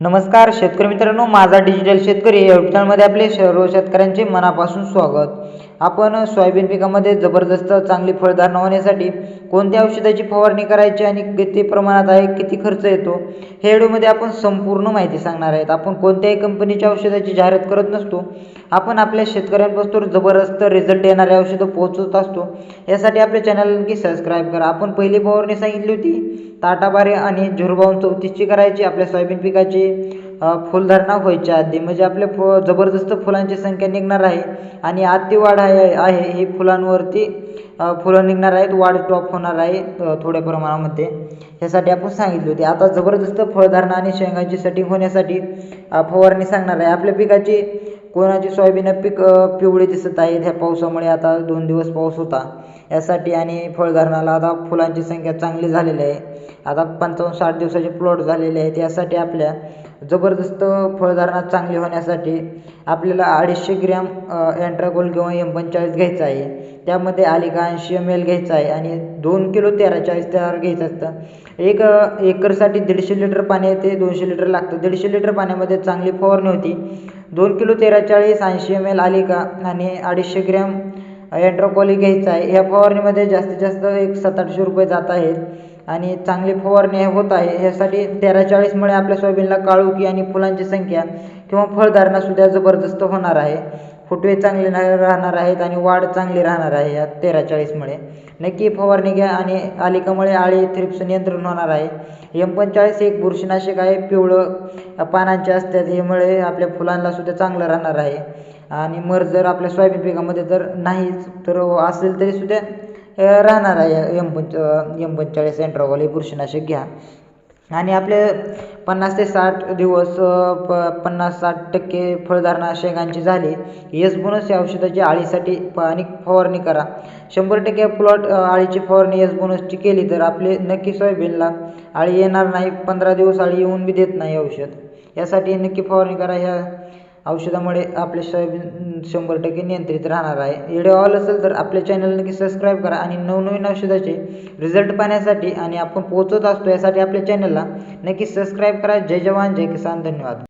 नमस्कार शेतकरी मित्रांनो माझा डिजिटल शेतकरी या चॅनलमध्ये आपले सर्व शेतकऱ्यांचे मनापासून स्वागत. आपण सोयाबीन पिकामध्ये जबरदस्त चांगली फळधारणा होण्यासाठी कोणत्या औषधाची फवारणी करायची आणि किती प्रमाणात आहे किती खर्च येतो हे व्हिडिओमध्ये आपण संपूर्ण माहिती सांगणार आहेत. आपण कोणत्याही कंपनीच्या औषधाची जाहिरात करत नसतो. आपण आपल्या शेतकऱ्यांपासून जबरदस्त रिझल्ट येणारे औषधं पोहोचवत असतो. यासाठी आपल्या चॅनल नक्की सबस्क्राईब करा. आपण पहिली फवारणी सांगितली होती ताटाबारे आणि झुरबावून चौतीसची करायची आपल्या सोयाबीन पिकाची. फुलधारणा व्हायच्या आधी. म्हणजे आपल्या फु जबरदस्त फुलांची संख्या निघणार आहे आणि अति वाढ आहे आहे ही फुलांवरती फुलं निघणार आहेत. वाढ टॉप होणार आहे थोड्या प्रमाणामध्ये. ह्यासाठी आपण सांगितले होते. आता जबरदस्त फळधारणा आणि शेंगांची सेटिंग होण्यासाठी फवारणी सांगणार आहे. आपल्या पिकाची कोणाची सोयाबीन पीक पिवळी दिसत आहेत ह्या पावसामुळे आता दोन दिवस पाऊस होता. यासाठी आणि फळधारणाला आता फुलांची संख्या चांगली झालेली आहे. आता पंचावन्न साठ दिवसाचे प्लॉट झालेले आहेत. यासाठी आपल्या जबरदस्त फळधारणा चांगली होण्यासाठी आपल्याला अडीचशे ग्रॅम अँट्रागोल किंवा एम पंचेचाळीस घ्यायचं आहे. त्यामध्ये आलिका ऐंशी एम एल घ्यायचा आहे आणि दोन किलो तेरा चाळीस तयार घ्यायचं असतं. एक एकरसाठी दीडशे लिटर पाणी ते दोनशे लिटर लागतं. दीडशे लिटर पाण्यामध्ये चांगली फवारणी होती. दोन किलो तेरा चाळीस ऐंशी एम एल आलिका आणि अडीचशे ग्रॅम एन्ट्रोकॉली घ्यायचा आहे. या फवारणीमध्ये जास्तीत जास्त एक सात आठशे रुपये जात आहेत. आणि चांगली फवारणी होत आहे. यासाठी तेरा चाळीसमुळे आपल्या सोयाबीनला काळुकी आणि फुलांची संख्या किंवा फळधारणा सुद्धा जबरदस्त होणार आहे. फुटवे चांगले राहणार आहेत आणि वाढ चांगली राहणार आहे या तेरा चाळीसमुळे नक्की फवारणी घ्या आणि आलिकामुळे आळी थ्रिप्स नियंत्रण होणार आहे. एम पंचाळीस एक बुरशीनाशक आहे पिवळं पानांचे असतात. यामुळे आपल्या फुलांना सुद्धा चांगलं राहणार आहे. आणि मर जर आपल्या सोयाबीन पिकामध्ये जर नाहीच तर असेल तरी सुद्धा राहणार आहे. एम पंच एम पंचाळीस सेंट्रोगॉल हे बुरशीनाशक घ्या. आणि आपले पन्नास ते साठ दिवस प पन्नास साठ टक्के फळधारणा शेंगांची झाली एस बोनस या औषधाची आळीसाठी प आणि फवारणी करा. शंभर टक्के प्लॉट आळीची फवारणी एस बोनसची केली तर आपले नक्की सोयाबीनला आळी येणार नाही पंधरा दिवस आळी येऊन बी देत नाही औषध. यासाठी नक्की फवारणी करा ह्या औषधामुळे आपले सोयाबीन शंभर टक्के नियंत्रित राहणार आहे. व्हिडिओ आवडला असेल तर आपल्या चॅनल नक्की सबस्क्राईब करा आणि नवनवीन औषधाचे रिझल्ट पाहण्यासाठी आणि आपण पोहोचत असतो यासाठी आपल्या चॅनलला नक्की सबस्क्राईब करा. जय जवान जय किसान. धन्यवाद.